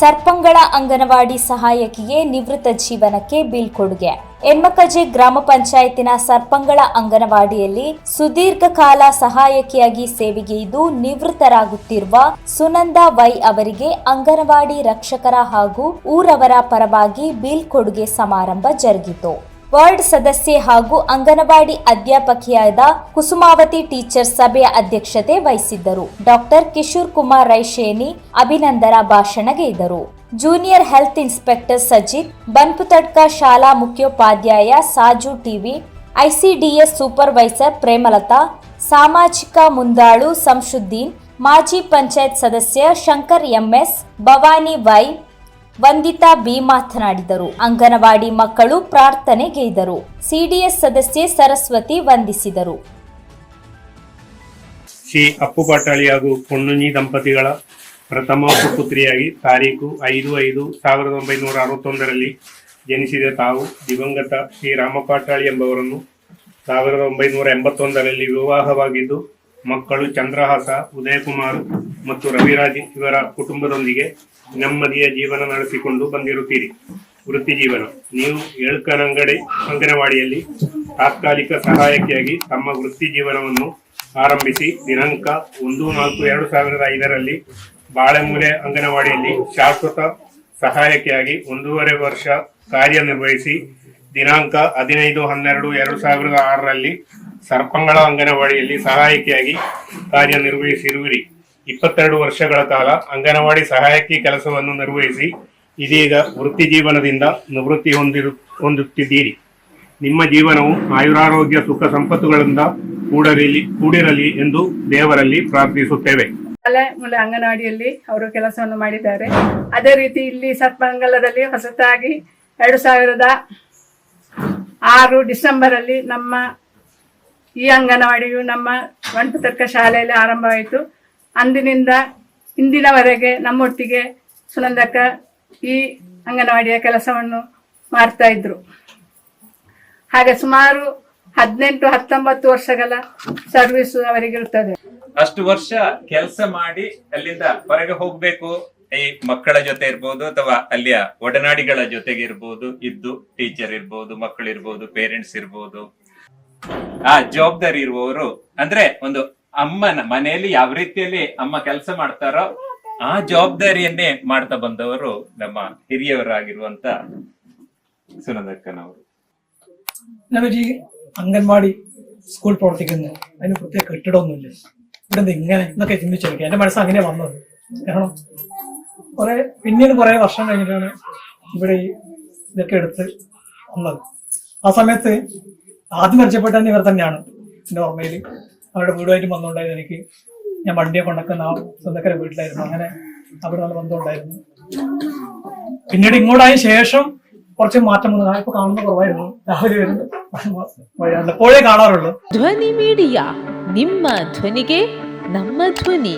ಸರ್ಪಂಗಳ ಅಂಗನವಾಡಿ ಸಹಾಯಕಿಗೆ ನಿವೃತ್ತ ಜೀವನಕ್ಕೆ ಬೀಳ್ಕೊಡುಗೆ ಎಮ್ಮಕಜೆ ಗ್ರಾಮ ಪಂಚಾಯತಿನ ಸರ್ಪಂಗಳ ಅಂಗನವಾಡಿಯಲ್ಲಿ ಸುದೀರ್ಘ ಕಾಲ ಸಹಾಯಕಿಯಾಗಿ ಇದು ನಿವೃತ್ತರಾಗುತ್ತಿರುವ ಸುನಂದ ವೈ ಅವರಿಗೆ ಅಂಗನವಾಡಿ ರಕ್ಷಕರ ಹಾಗೂ ಊರವರ ಪರವಾಗಿ ಬೀಳ್ಕೊಡುಗೆ ಸಮಾರಂಭ ಜರುಗಿತು. ವಾರ್ಡ್ ಸದಸ್ಯೆ ಹಾಗೂ ಅಂಗನವಾಡಿ ಅಧ್ಯಾಪಕಿಯಾದ ಕುಸುಮಾವತಿ ಟೀಚರ್ ಸಭೆಯ ಅಧ್ಯಕ್ಷತೆ ವಹಿಸಿದ್ದರು. ಡಾಕ್ಟರ್ ಕಿಶೋರ್ ಕುಮಾರ್ ರೈಶೇನಿ ಅಭಿನಂದನ ಭಾಷಣಗೈದರು junior health inspector Sajith Banputhadka ಶಾಲಾ ಮುಖ್ಯೋಪಾಧ್ಯಾಯ Saju TV, ICDS supervisor Premalatha, ಸಾಮಾಜಿಕ ಮುಂದಾಳು ಸಂಶುದ್ದೀನ್, ಮಾಜಿ ಪಂಚಾಯತ್ ಸದಸ್ಯ Shankar MS, Bhavani Y Vanditha B ಮಾತನಾಡಿದರು. ಅಂಗನವಾಡಿ ಮಕ್ಕಳು ಪ್ರಾರ್ಥನೆಗೈದರು ಸಿಡಿಎಸ್ ಸದಸ್ಯೆ ಸರಸ್ವತಿ ವಂದಿಸಿದರು. ಶ್ರೀ ಅಪ್ಪು ಪಾಟಾಳಿ ಹಾಗೂ ಪೊನ್ನುನಿ ದಂಪತಿಗಳ ಪ್ರಥಮ ಪುತ್ರಿಯಾಗಿ ತಾರೀಕು ಐದು ಐದು ಸಾವಿರದ ಒಂಬೈನೂರ ಅರವತ್ತೊಂದರಲ್ಲಿ ಜನಿಸಿದ ತಾವು ದಿವಂಗತ ಶ್ರೀ ರಾಮಪಾಟಾಳಿ ಎಂಬವರನ್ನು ಸಾವಿರದ ಒಂಬೈನೂರ ಎಂಬತ್ತೊಂದರಲ್ಲಿ ವಿವಾಹವಾಗಿದ್ದು, ಮಕ್ಕಳು ಚಂದ್ರಹಾಸ, ಉದಯಕುಮಾರ್ ಮತ್ತು ರವಿರಾಜ್ ಇವರ ಕುಟುಂಬದೊಂದಿಗೆ ನೆಮ್ಮದಿಯ ಜೀವನ ನಡೆಸಿಕೊಂಡು ಬಂದಿರುತ್ತೀರಿ. ವೃತ್ತಿ ಜೀವನ. ನೀವು ಏಳ್ಕನಂಗಡಿ ಅಂಗನವಾಡಿಯಲ್ಲಿ ತಾತ್ಕಾಲಿಕ ಸಹಾಯಕಿಯಾಗಿ ತಮ್ಮ ವೃತ್ತಿ ಜೀವನವನ್ನು ಆರಂಭಿಸಿ ದಿನಾಂಕ ಒಂದು ನಾಲ್ಕು ಎರಡು ಸಾವಿರದ ಐದರಲ್ಲಿ ಬಾಳೆಮೂಲೆ ಅಂಗನವಾಡಿಯಲ್ಲಿ ಶಾಶ್ವತ ಸಹಾಯಕಿಯಾಗಿ ಒಂದೂವರೆ ವರ್ಷ ಕಾರ್ಯನಿರ್ವಹಿಸಿ ದಿನಾಂಕ ಹದಿನೈದು ಹನ್ನೆರಡು ಎರಡು ಸಾವಿರದ ಆರರಲ್ಲಿ ಸರ್ಪಂಗಳ ಅಂಗನವಾಡಿಯಲ್ಲಿ ಸಹಾಯಕಿಯಾಗಿ ಕಾರ್ಯನಿರ್ವಹಿಸಿರುವಿರಿ. ಇಪ್ಪತ್ತೆರಡು ವರ್ಷಗಳ ಕಾಲ ಅಂಗನವಾಡಿ ಸಹಾಯಕಿ ಕೆಲಸವನ್ನು ನಿರ್ವಹಿಸಿ ಇದೀಗ ವೃತ್ತಿ ಜೀವನದಿಂದ ನಿವೃತ್ತಿ ಹೊಂದಿರು, ಹೊಂದುತ್ತಿದ್ದೀರಿ. ನಿಮ್ಮ ಜೀವನವು ಆಯುರಾರೋಗ್ಯ, ಸುಖ ಸಂಪತ್ತುಗಳಿಂದ ಕೂಡಲಿ ಕೂಡಿರಲಿ ಎಂದು ದೇವರಲ್ಲಿ ಪ್ರಾರ್ಥಿಸುತ್ತೇವೆ. ಶಾಲೆ ಅಂಗನವಾಡಿಯಲ್ಲಿ ಅವರು ಕೆಲಸವನ್ನು ಮಾಡಿದ್ದಾರೆ. ಅದೇ ರೀತಿ ಇಲ್ಲಿ ಸತ್ಮಂಗಲದಲ್ಲಿ ಹೊಸತಾಗಿ ಎರಡು ಸಾವಿರದ ಆರು ಡಿಸೆಂಬರ್ ಅಲ್ಲಿ ನಮ್ಮ ಈ ಅಂಗನವಾಡಿಯು ನಮ್ಮ ತರ್ಕ ಶಾಲೆಯಲ್ಲಿ ಆರಂಭವಾಯಿತು. ಅಂದಿನಿಂದ ಇಂದಿನವರೆಗೆ ನಮ್ಮೊಟ್ಟಿಗೆ ಸುನಂದಕ್ಕ ಈ ಅಂಗನವಾಡಿಯ ಕೆಲಸವನ್ನು ಮಾಡ್ತಾ ಇದ್ರು. ಹಾಗೆ ಸುಮಾರು ಹದಿನೆಂಟು, ಹತ್ತೊಂಬತ್ತು ವರ್ಷಗಳ ಸರ್ವಿಸ್ ಅವರಿಗಿರುತ್ತದೆ. ಅಷ್ಟು ವರ್ಷ ಕೆಲಸ ಮಾಡಿ ಅಲ್ಲಿಂದ ಹೊರಗೆ ಹೋಗ್ಬೇಕು. ಈ ಮಕ್ಕಳ ಜೊತೆ ಇರ್ಬೋದು ಅಥವಾ ಅಲ್ಲಿಯ ಒಡನಾಡಿಗಳ ಜೊತೆಗೆ ಇರ್ಬೋದು, ಇದ್ದು ಟೀಚರ್ ಇರ್ಬೋದು ಮಕ್ಕಳು ಇರ್ಬೋದು ಪೇರೆಂಟ್ಸ್ ಇರ್ಬೋದು. ಆ ಜವಾಬ್ದಾರಿ ಇರುವವರು ಅಂದ್ರೆ ಒಂದು ಅಮ್ಮನ ಮನೆಯಲ್ಲಿ ಯಾವ ರೀತಿಯಲ್ಲಿ ಅಮ್ಮ ಕೆಲಸ ಮಾಡ್ತಾರೋ ಆ ಜವಾಬ್ದಾರಿಯನ್ನೇ ಮಾಡ್ತಾ ಬಂದವರು ನಮ್ಮ ಹಿರಿಯವರಾಗಿರುವಂತ സുനന്ദക്കനവർ ഈ അംഗൻവാടി സ്കൂൾ പ്രവർത്തിക്കുന്നു അതിന് പ്രത്യേക കെട്ടിടമൊന്നുമില്ല ഇവിടെ നിന്ന് ഇങ്ങനെ എന്നൊക്കെ ചിന്തിച്ചെടുക്കുക എന്റെ മനസ്സ് അങ്ങനെ വന്നത് കാരണം കുറെ പിന്നീട് കുറെ വർഷം കഴിഞ്ഞിട്ടാണ് ഇവിടെ ഈ ഇതൊക്കെ എടുത്ത് വന്നത് ആ സമയത്ത് ആദ്യം പരിചയപ്പെട്ട ഇവർ തന്നെയാണ് എന്റെ ഓർമ്മയിൽ അവരുടെ വീടുമായിട്ട് വന്നുണ്ടായിരുന്നു എനിക്ക് ഞാൻ വണ്ടിയെ കൊണ്ടൊക്കെ ആ സ്വന്തക്കര വീട്ടിലായിരുന്നു. അങ്ങനെ അവിടെ നല്ല ബന്ധമുണ്ടായിരുന്നു. പിന്നീട് ഇങ്ങോട്ടായ ശേഷം കുറച്ച് മാറ്റം വന്നു. ഇപ്പൊ കാണുന്ന കുറവായിരുന്നു. രാവിലെ വരുന്നു എപ്പോഴേ കാണാറുള്ളൂ. ധ്വനി മീഡിയ. നിമ്മ ധ്വനികെ നമ്മ ധ്വനി